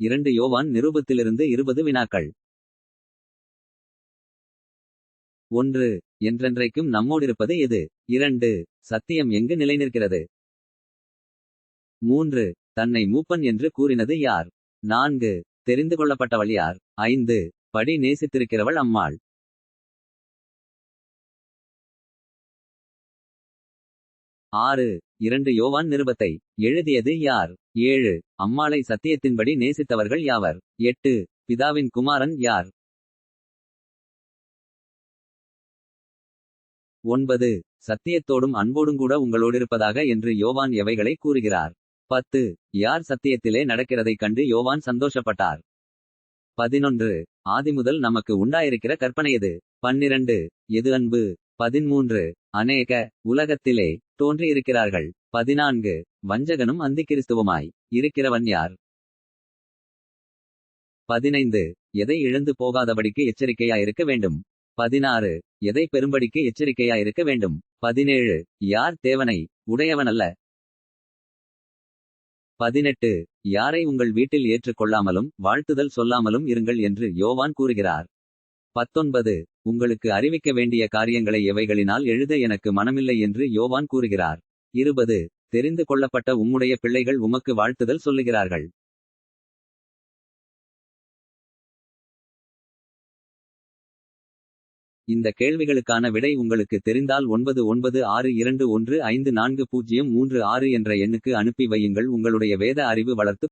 இரண்டு யோவான் நிருபத்திலிருந்து இருபது வினாக்கள். ஒன்று என்றென்றைக்கும் நம்மோடிருப்பது எது? இரண்டு சத்தியம் எங்கு நிலைநிற்கிறது? மூன்று தன்னை மூப்பன் என்று கூறினது யார்? நான்கு தெரிந்து கொள்ளப்பட்டவள் யார்? ஐந்து படி நேசித்திருக்கிறவள் அம்மாள். ஆறு இரண்டு யோவான் நிருபத்தை எழுதியது யார்? ஏழு அம்மாளை சத்தியத்தின்படி நேசித்தவர்கள் யாவர்? எட்டு பிதாவின் குமாரன் யார்? ஒன்பது சத்தியத்தோடும் அன்போடும் கூட உங்களோடிருப்பதாக என்று யோவான் எவைகளை கூறுகிறார்? பத்து யார் சத்தியத்திலே நடக்கிறதைக் கண்டு யோவான் சந்தோஷப்பட்டார்? பதினொன்று ஆதிமுதல் நமக்கு உண்டாயிருக்கிற கற்பனை எது? பன்னிரண்டு எது அன்பு? பதிமூன்று அநேக உலகத்திலே தோன்றியிருக்கிறார்கள். பதினான்கு வஞ்சகனும் அந்திக்கிறிஸ்துவமாய் இருக்கிறவன் யார்? பதினைந்து எதை இழந்து போகாதபடிக்கு எச்சரிக்கையாயிருக்க வேண்டும். பதினாறு எதை பெரும்படிக்கு எச்சரிக்கையாயிருக்க வேண்டும். பதினேழு யார் தேவனை? உடையவனல்ல. பதினெட்டு யாரை உங்கள் வீட்டில் ஏற்றுக்கொள்ளாமலும் வாழ்த்துதல் சொல்லாமலும் இருங்கள் என்று யோவான் கூறுகிறார். பத்தொன்பது உங்களுக்கு அறிவிக்க வேண்டிய காரியங்களை எவைகளினால் எழுத எனக்கு மனமில்லை என்று யோவான் கூறுகிறார். இருபது தெரிந்து கொள்ளப்பட்ட உம்முடைய பிள்ளைகள் உமக்கு வாழ்த்துதல் சொல்லுகிறார்கள். இந்த கேள்விகளுக்கான விடை உங்களுக்கு தெரிந்தால் ஒன்பது ஒன்பது ஆறு இரண்டு ஒன்று ஐந்து நான்கு பூஜ்ஜியம் மூன்று ஆறு என்ற எண்ணுக்கு அனுப்பி வையுங்கள். உங்களுடைய வேத அறிவு வளர்த்து